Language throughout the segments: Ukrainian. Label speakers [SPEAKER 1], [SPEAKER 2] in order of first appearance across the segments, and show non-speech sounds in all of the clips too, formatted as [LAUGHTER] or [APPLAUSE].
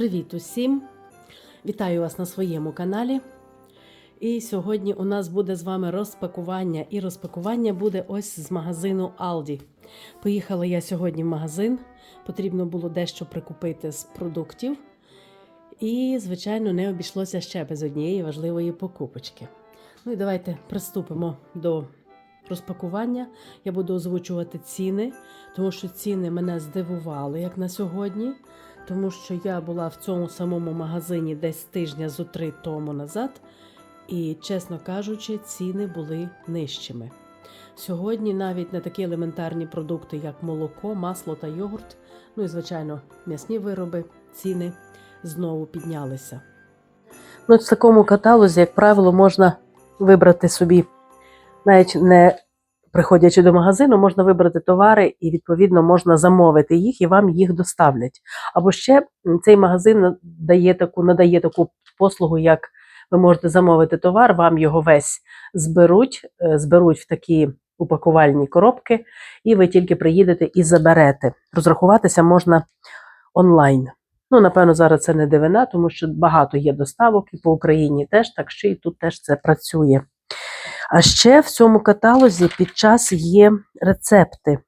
[SPEAKER 1] Привіт усім! Вітаю вас на своєму каналі. І сьогодні у нас буде з вами розпакування. І розпакування буде ось з магазину Aldi. Поїхала я сьогодні в магазин. Потрібно було дещо прикупити з продуктів. І, звичайно, не обійшлося ще без однієї важливої покупочки. Ну і давайте приступимо до розпакування. Я буду озвучувати ціни, тому що ціни мене здивували як на сьогодні тому що я була в цьому самому магазині десь тижня зо три тому назад, і, чесно кажучи, ціни були нижчими. Сьогодні навіть на такі елементарні продукти, як молоко, масло та йогурт, ну і, звичайно, м'ясні вироби, ціни знову піднялися. Ну, в такому каталозі, як правило, можна вибрати собі, навіть не приходячи до магазину, можна вибрати товари і, відповідно, можна замовити їх і вам їх доставлять. Або ще цей магазин дає таку, надає таку послугу, як ви можете замовити товар, вам його весь зберуть, е, зберуть в такі упакувальні коробки, і ви тільки приїдете і заберете. Розрахуватися можна онлайн. Ну, напевно, зараз це не дивина, тому що багато є доставок і по Україні теж, так що і тут теж це працює. А ще в цьому каталозі під час є рецепти.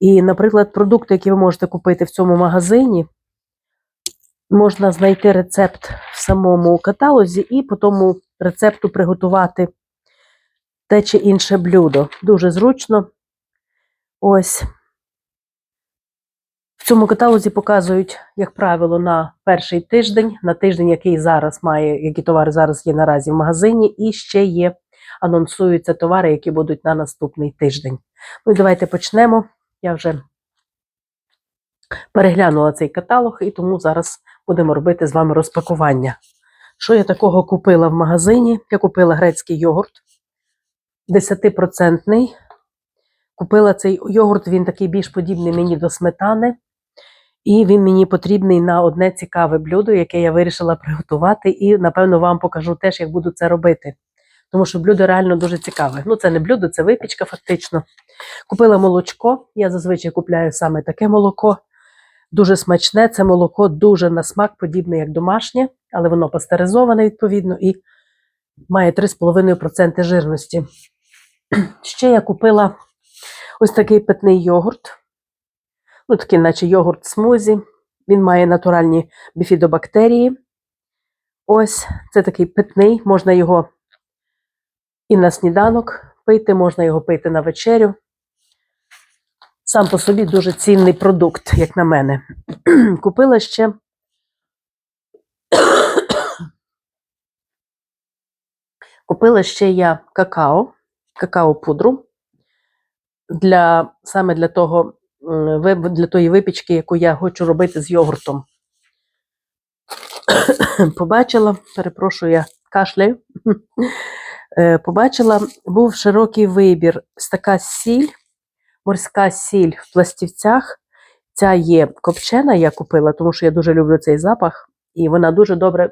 [SPEAKER 1] І, наприклад, продукти, які ви можете купити в цьому магазині, можна знайти рецепт в самому каталозі і по тому рецепту приготувати те чи інше блюдо. Дуже зручно. Ось. В цьому каталозі показують, як правило, на перший тиждень, на тиждень, який зараз має, які товари зараз є наразі в магазині, і ще є, анонсуються товари, які будуть на наступний тиждень. Ну і давайте почнемо. Я вже переглянула цей каталог, і тому зараз будемо робити з вами розпакування. Що я такого купила в магазині? Я купила грецький йогурт 10%. Купила цей йогурт, він такий більш подібний мені до сметани. І він мені потрібний на одне цікаве блюдо, яке я вирішила приготувати, і напевно вам покажу теж, як буду це робити. Тому що блюдо реально дуже цікаве. Ну, це не блюдо, це випічка, фактично. Купила молочко. Я зазвичай купляю саме таке молоко. Дуже смачне. Це молоко дуже на смак, подібне як домашнє, але воно пастеризоване відповідно і має 3,5% жирності. [CLEARS THROAT] Ще я купила ось такий питний йогурт. Ну, такий, наче йогурт смузі. Він має натуральні біфідобактерії. Ось це такий питний, можна його і на сніданок пити, можна його пити на вечерю. Сам по собі дуже цінний продукт, як на мене. [CLEARS THROAT] Купила ще [COUGHS] Купила ще я какао, какао-пудру для, саме для, того, для тої випічки, яку я хочу робити з йогуртом. [COUGHS] Побачила, перепрошую, я кашляю. [LAUGHS] Е, Побачила, був широкий вибір. Така сіль, морська сіль в пластівцях. Ця є копчена, я купила, тому що я дуже люблю цей запах, і вона дуже добре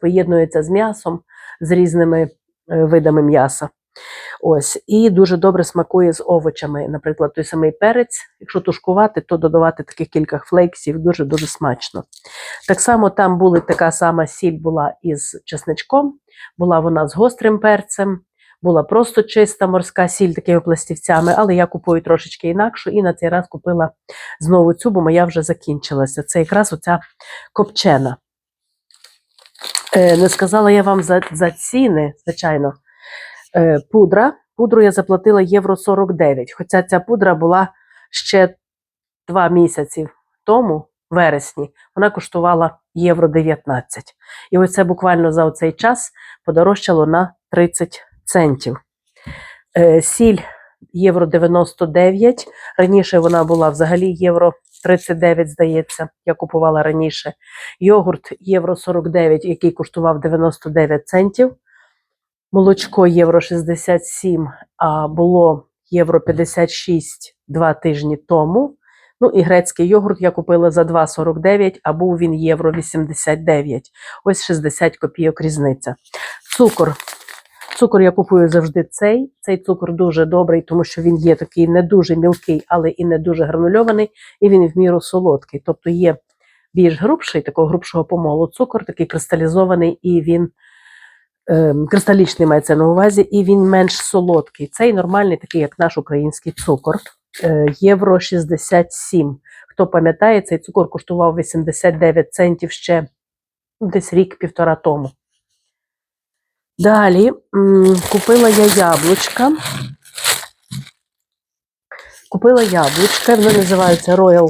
[SPEAKER 1] поєднується з м'ясом, з різними е, видами м'яса. Ось, і дуже добре смакує з овочами. Наприклад, той самий перець, якщо тушкувати, то додавати таких кілька флейксів дуже-дуже смачно. Так само там була така сама сіль була із чесничком, була вона з гострим перцем, була просто чиста морська сіль такими пластівцями, але я купую трошечки інакшу і на цей раз купила знову цю, бо моя вже закінчилася. Це якраз оця копчена. Е, не сказала я вам за, за ціни, звичайно. Е, пудра. Пудру я заплатила євро 49, хоча ця пудра була ще два місяці тому, в вересні, вона коштувала євро 19. І оце буквально за цей час подорожчало на 30 центів. Е, сіль євро 99. Раніше вона була взагалі євро 39, здається, я купувала раніше. Йогурт євро 49, який коштував 99 центів. Молочко євро 67, а було євро 56 два тижні тому. Ну і грецький йогурт я купила за 2,49, а був він євро 89. Ось 60 копійок різниця. Цукор. Цукор я купую завжди цей. Цей цукор дуже добрий, тому що він є такий не дуже мілкий, але і не дуже гранульований, і він в міру солодкий. Тобто є більш грубший, такого грубшого помолу, цукор такий кристалізований, і він кристалічний мається на увазі, і він менш солодкий. Цей нормальний, такий, як наш український цукор. Е, євро 67. Хто пам'ятає, цей цукор коштував 89 центів ще десь рік-півтора тому. Далі купила я яблучка. Купила яблучка, вони називаються Royal.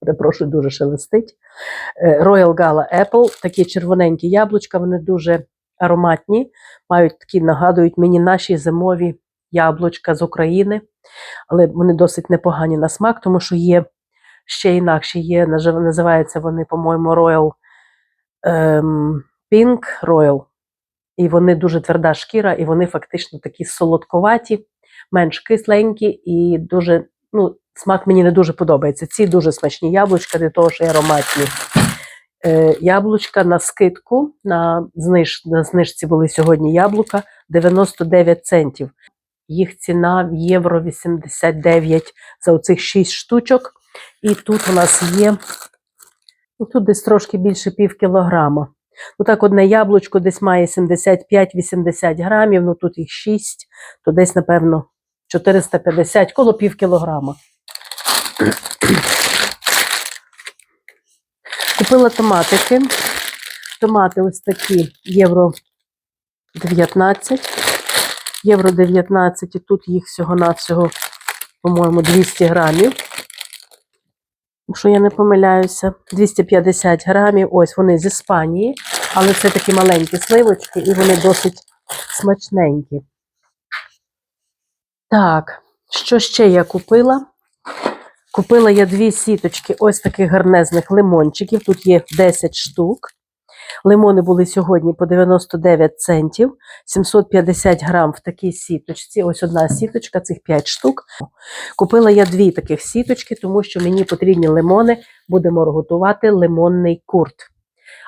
[SPEAKER 1] Перепрошую, дуже шелестить. Е, Royal Gala Apple. Такі червоненькі яблучка, вони дуже ароматні, мають такі, нагадують мені наші зимові яблучка з України, але вони досить непогані на смак, тому що є ще інакші є, називаються вони, по-моєму, Royal ем, Pink Royal. І вони дуже тверда шкіра, і вони фактично такі солодковаті, менш кисленькі і дуже, ну, смак мені не дуже подобається. Ці дуже смачні яблучка, для того, що ароматні. Е, яблучка на скидку, на, зниж, на знижці були сьогодні яблука 99 центів. Їх ціна в євро 89 за оцих 6 штучок. І тут у нас є, ну, тут десь трошки більше пів кілограма. Ну так, одне яблучко десь має 75-80 грамів, ну тут їх 6, то десь, напевно, 450, коло пів кілограма. Купила томатики. Томати ось такі євро 19. Євро 19, і тут їх всього-навсього, по-моєму, 200 грамів. Якщо я не помиляюся, 250 грамів. Ось вони з Іспанії, але це такі маленькі сливочки, і вони досить смачненькі. Так, що ще я купила? Купила я дві сіточки ось таких гарнезних лимончиків. Тут є 10 штук. Лимони були сьогодні по 99 центів, 750 грам в такій сіточці. Ось одна сіточка, цих 5 штук. Купила я дві таких сіточки, тому що мені потрібні лимони. Будемо готувати лимонний курт.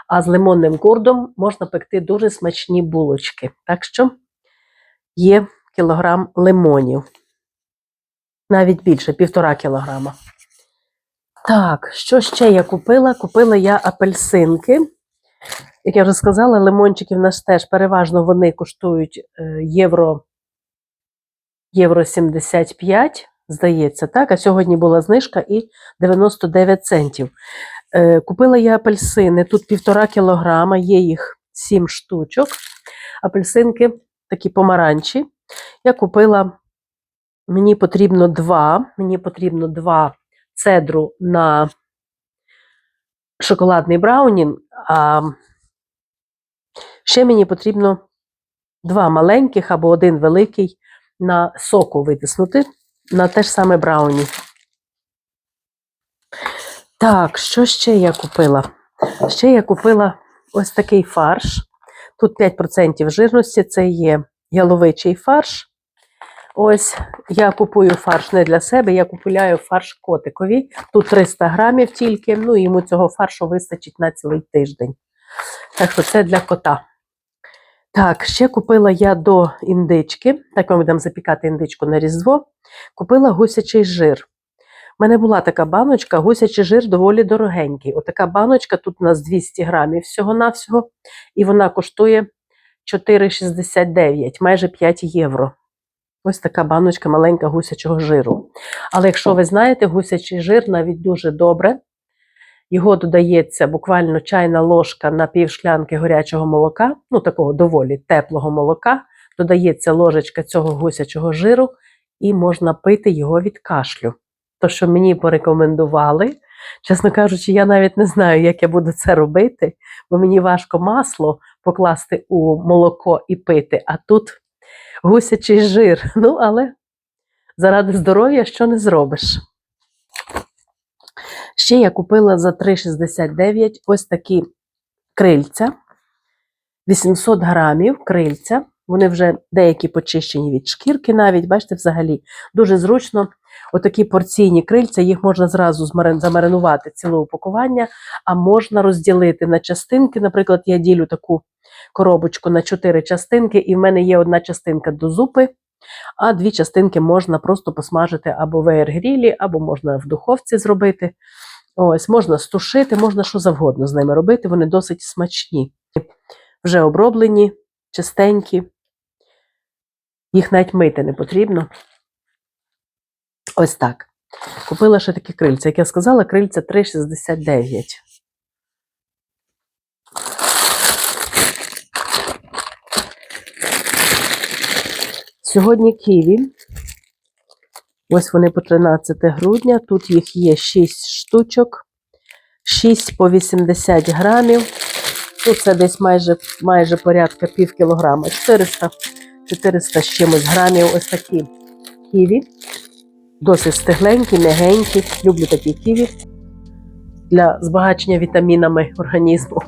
[SPEAKER 1] А з лимонним курдом можна пекти дуже смачні булочки. Так що є кілограм лимонів. Навіть більше, півтора кілограма. Так, що ще я купила? Купила я апельсинки. Як я вже сказала, лимончики в нас теж переважно вони коштують е, євро, євро 75, здається, так? А сьогодні була знижка і 99 центів. Е, Купила я апельсини, тут півтора кілограма, є їх 7 штучок. Апельсинки такі помаранчі. Я купила, мені потрібно два, мені потрібно два цедру на шоколадний браунін, а ще мені потрібно два маленьких або один великий на соку витиснути на те ж саме брауні. Так, що ще я купила? Ще я купила ось такий фарш. Тут 5% жирності, це є яловичий фарш. Ось я купую фарш не для себе, я купуляю фарш котикові. Тут 300 грамів тільки, ну йому цього фаршу вистачить на цілий тиждень. Так що це для кота. Так, ще купила я до індички, так ми будемо запікати індичку на Різдво. Купила гусячий жир. У мене була така баночка, гусячий жир доволі дорогенький. Отака баночка, тут у нас 200 грамів всього-навсього, і вона коштує 4,69, майже 5 євро. Ось така баночка маленька гусячого жиру. Але якщо ви знаєте, гусячий жир навіть дуже добре. Його додається буквально чайна ложка на пів шклянки горячого молока, ну такого доволі теплого молока, додається ложечка цього гусячого жиру, і можна пити його від кашлю. То, що мені порекомендували, чесно кажучи, я навіть не знаю, як я буду це робити, бо мені важко масло покласти у молоко і пити, а тут гусячий жир. [LAUGHS] Ну, але заради здоров'я що не зробиш. Ще я купила за 3,69 ось такі крильця. 800 грамів крильця. Вони вже деякі почищені від шкірки, навіть, бачите, взагалі дуже зручно. Отакі порційні крильця, їх можна зразу замаринувати ціле упакування, а можна розділити на частинки. Наприклад, я ділю таку коробочку на 4 частинки, і в мене є одна частинка до зупи, а дві частинки можна просто посмажити або в аергрілі, або можна в духовці зробити. Ось, можна стушити, можна що завгодно з ними робити. Вони досить смачні. Вже оброблені, чистенькі. Їх навіть мити не потрібно. Ось так. Купила ще такі крильця. Як я сказала, крильця 3,69. Сьогодні ківі. Ось вони по 13 грудня. Тут їх є 6 штучок, 6 по 80 грамів. Ну, це десь майже, майже порядка пів кілограма. 400, 400 з чимось грамів. Ось такі ківі. Досить стегленькі, м'ягенькі. Люблю такі ківі для збагачення вітамінами організму.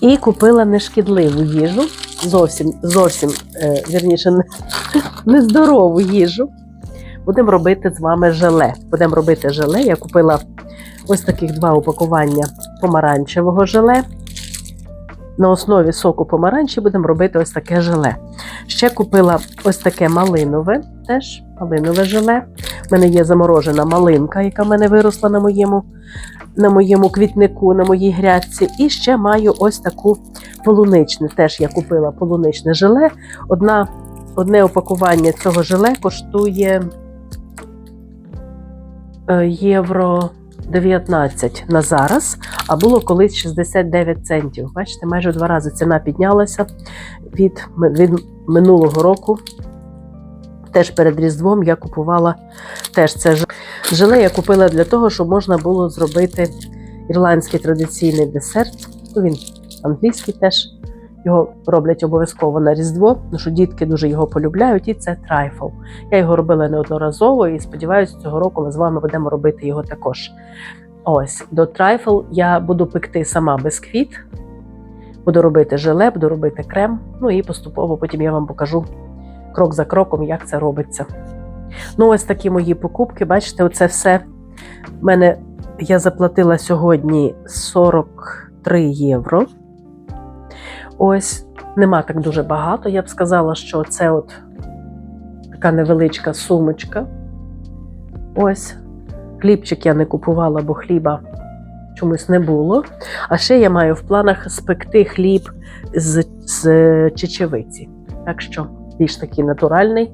[SPEAKER 1] І купила нешкідливу їжу. Зовсім, зовсім, е, вірніше, [LAUGHS] нездорову їжу. Будемо робити з вами желе. Будемо робити желе. Я купила ось таких два упакування помаранчевого желе. На основі соку помаранчі будемо робити ось таке желе. Ще купила ось таке малинове, теж малинове желе. У мене є заморожена малинка, яка в мене виросла на моєму, на моєму квітнику, на моїй грядці. І ще маю ось таку полуничне. Теж я купила полуничне желе. Одна, одне упакування цього желе коштує е, євро 19 на зараз, а було колись 69 центів. Бачите, майже два рази ціна піднялася від, від минулого року. Теж перед Різдвом я купувала теж це желе. Я купила для того, щоб можна було зробити ірландський традиційний десерт. Ну, він англійський теж. Його роблять обов'язково на Різдво, тому що дітки дуже його полюбляють, і це трайфл. Я його робила неодноразово і сподіваюся, цього року ми з вами будемо робити його також. Ось до трайфл я буду пекти сама бисквіт, буду робити желе, буду робити крем. Ну і поступово потім я вам покажу крок за кроком, як це робиться. Ну, ось такі мої покупки. Бачите, оце все. В мене я заплатила сьогодні 43 євро. Ось, нема так дуже багато. Я б сказала, що це от така невеличка сумочка. Ось. Хлібчик я не купувала, бо хліба чомусь не було. А ще я маю в планах спекти хліб з, з чечевиці. Так що більш такий натуральний,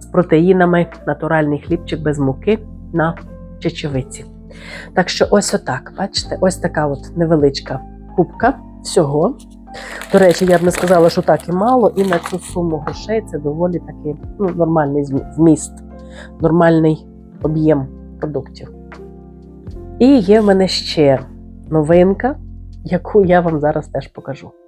[SPEAKER 1] з протеїнами, натуральний хлібчик без муки на чечевиці. Так що ось отак, бачите, ось така от невеличка кубка всього. До речі, я б не сказала, що так і мало, і на цю суму грошей це доволі такий ну, нормальний вміст, нормальний об'єм продуктів. І є в мене ще новинка, яку я вам зараз теж покажу.